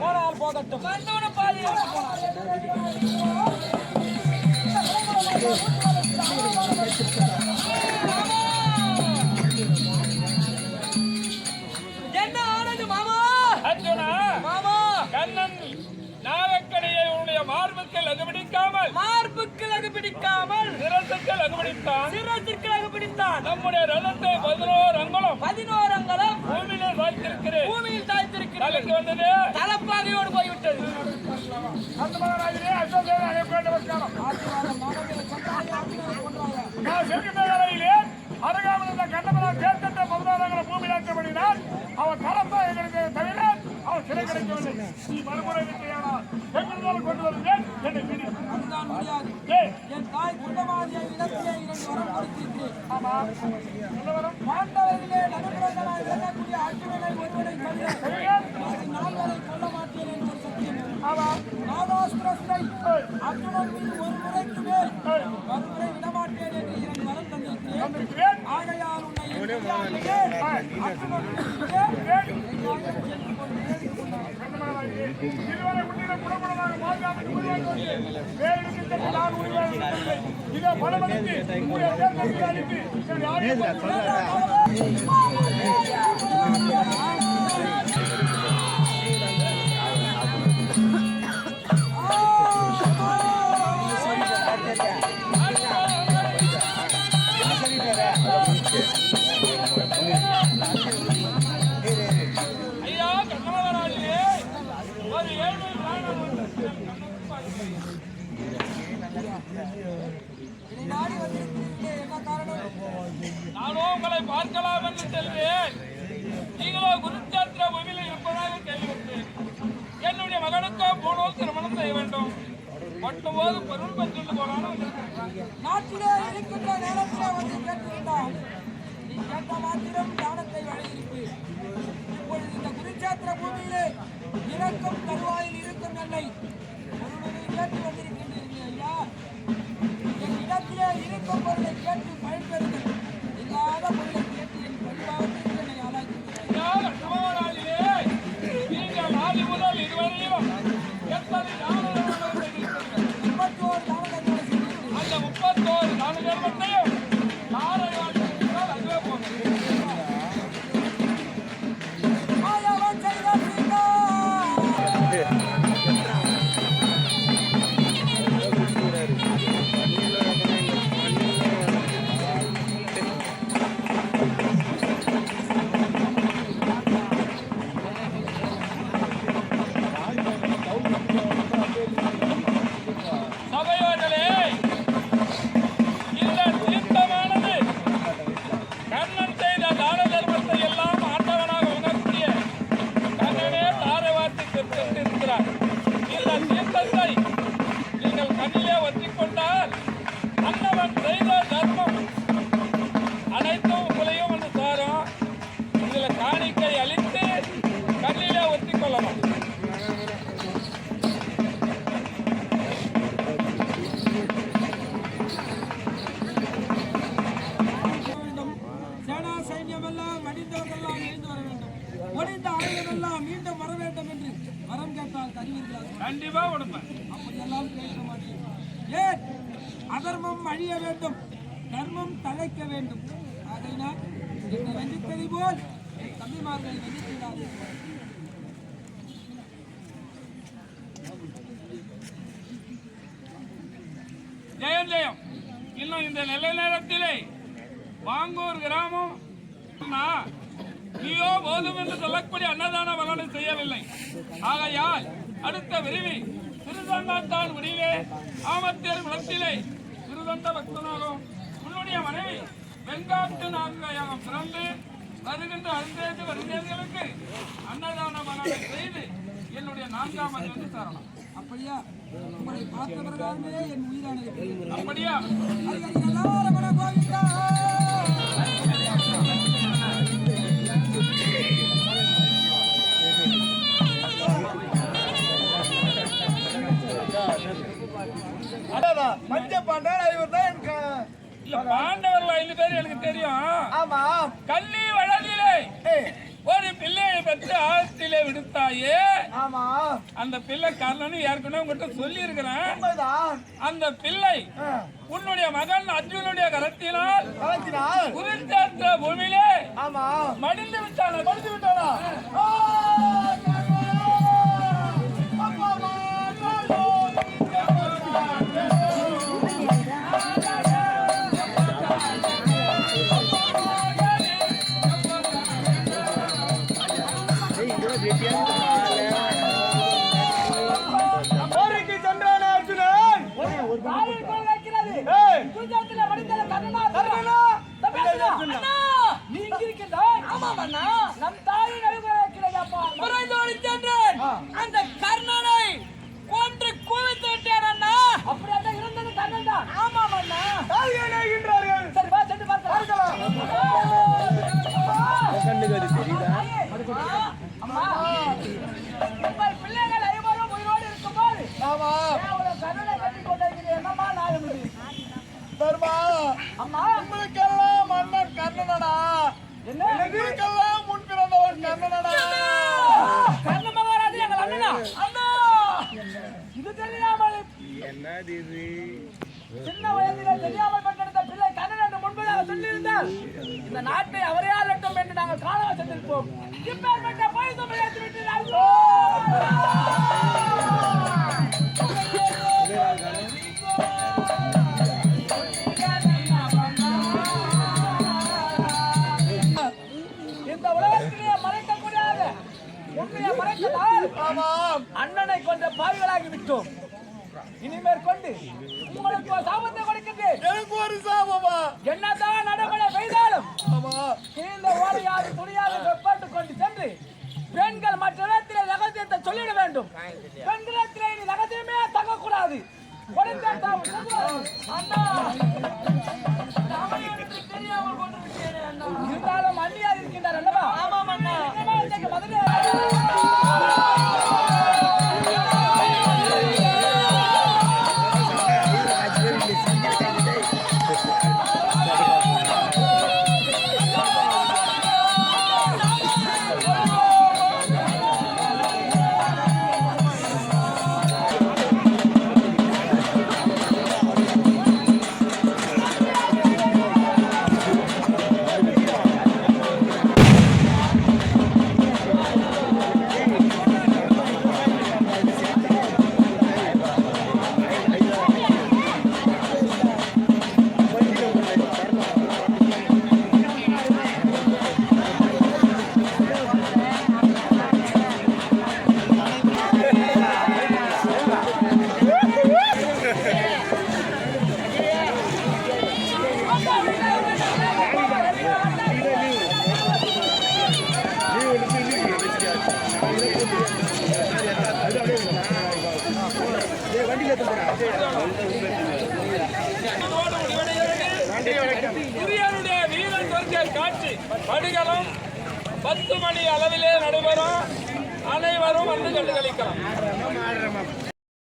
போனால் போகட்டும் வந்தவன பாதி என்ன ஆனது மாமா அர்ஜுனா மாமா! கண்ணன் நாகக்கடையை உன்னுடைய மார்புக்கு அது பிடிக்காமல் சிரசுக்கள் அகுபிடித்தான் சிரத்திற்கு அது பிடித்தான் நம்முடைய ரதத்தை பதினோரு அங்குலம் பதினோரு அங்கலம் பூமியிலே சாய்த்திருக்கிறேன். பூமியில் தாய்த்திருக்கிறது தலைக்கு வந்தது. தலப்பாகையோடு போய்விட்டது. அருகாமல் இருந்த கண்ணமனால் சேர்த்தட்ட பதினோராங்கிற பூமி நாட்டப்படினால் அவன் தலப்பா எங்களுக்கு தவிர அவன் சிறை கிடைக்கவில்லை. நீ மறுமுறை விட்டையானால் எங்கிருந்தாலும் கொண்டு வருகிறேன் என்னை பிடி அதுதான் முடியாது ஏய் என் தாய் குண்டமாதிய இடத்திலே இரண்டு வரம் கொடுத்திருக்கிறேன் ஆமா என்ன வரும் பாண்டவர்களே நடுப்புறங்களாய் விளங்கக்கூடிய அர்ஜுனனை ஒருவனை தவிர சரியா? மீதி நால்வரை கொல்ல மாட்டேன் சத்தியம் அர்ஜுனன் மீது ஒரு முறைக்கு மேல் மறுமுறை விடமாட்டேன் என்று இரண்டு வரம் தந்திருக்கிறேன் ஆகையால் உன்னை எதிர்த்தாலுமே அர்ஜுனன் நான் உருவாக விடவில்லை. இதோ உங்களுடைய தேர்தலுக்கு அளித்து நானோ பார்க்கலாம் என்று செல்வேன். நீங்களோ குருச்சாத்திர பூமியில் இருப்பதாக கேள்விப்பட்டேன். என்னுடைய மகனுக்கோ போனோ திருமணம் செய்ய வேண்டும். மட்டும்போது பொருள் பெற்றுள்ள போனாலும் நாட்டிலே இருக்கின்ற நேரத்தில் வந்து கேட்டிருந்தால் நீ கேட்ட மாத்திரம் தானத்தை வழங்கியிருப்பு இப்பொழுது இந்த குருச்சாத்திர பூமியிலே இறக்கும் தருவாயில் இருக்கும் என்னை கேட்டு வந்திருக்கின்றீர்கள் ஐயா. என் இடத்திலே இருக்கும் பொருளை கேட்டு பயன்பெறும் கண்டிப்பா கொடுப்பேன். அப்படியெல்லாம் கேட்க மாட்டேன். ஏன் அதர்மம் அழிய வேண்டும். தர்மம் தழைக்க வேண்டும். என்னை வெஞ்சித்ததை போல் என் தம்பிமார்களை வெஞ்சிக்கிறார்கள் ஜெயம் ஜெயம். இன்னும் இந்த நல்ல நேரத்திலே வாங்கூர் கிராமம் நான் நீயோ போதும் என்று சொல்லக்கூடிய அன்னதான பலனை செய்யவில்லை. ஆகையால் அடுத்த விரிவி திருதண்டாத்தான் முடிவே ஆமத்தேர் குளத்திலே. திருதண்ட பக்தனாகும் உன்னுடைய மனைவி வெங்காட்டு நான்கையாகம் பிறந்து வருகின்ற அருந்தேது வருந்தேர்களுக்கு அன்னதான பலனை செய்து என்னுடைய நான்காம் மதி வந்து தரலாம் அப்படியா உங்களை பார்த்த பிறகாலுமே என் உயிரானது அப்படியா? எல்லாரும் கோவிந்தா பஞ்ச பாண்டார் ஐவர் தான் எனக்கு. இல்ல பாண்டவர்கள் ஐந்து பேர் எனக்கு தெரியும். ஆமா. கள்ளி ஏய், ஒரு பிள்ளை பிள்ளையை பெற்று ஆழத்திலே விடுத்தாயே. ஆமா. அந்த பிள்ளை கர்ணன் ஏற்கனவே உங்ககிட்ட சொல்லி இருக்கிறேன் அந்த பிள்ளை உன்னுடைய மகன் அர்ஜுனுடைய கரத்தினால் குருச்சேத்திர பூமியிலே ஆமா. மடிந்து விட்டான. மடிந்து விட்டானா? ગુજરાતના எங்களுக்கெல்லாம் முன் பிறந்தவன் கர்ணனடா கர்ண மகாராஜா எங்கள் அண்ணனா? அண்ணா! இது தெரியாமல் சின்ன வயதிலே தெரியாமல் பெற்றெடுத்த பிள்ளை கண்ணன் என்று முன்பதாக சொல்லியிருந்தால் இந்த நாட்டை அவரே ஆளட்டும் என்று நாங்கள் இப்பேற்பட்ட பொய் ஏற்றி விட்டீர்கள். ஆமாம். அண்ணனை கொண்ட பாவிகளாகி விட்டோம். இனிமேற் கொண்டு உங்களுக்கு ஒரு சாபத்தை கொடுக்கின்றேன். எனக்கு ஒரு சாபமா? என்னதான் நடைமுறை பெய்தாலும் ஆமா ஓடையாது துணியாது வெப்பாட்டு கொண்டு சென்று பெண்கள் மற்ற இடத்திலே ரகசியத்தை சொல்லிட வேண்டும். பெண்களிடத்திலே இனி ரகசியமே தங்கக்கூடாது. அண்ணா துரியனுடைய வீரன் சொர்க்க காட்சி. படுகளம் பத்து மணி அளவிலே நடைபெறும். அனைவரும் வந்து கண்டு கழிக்கலாம்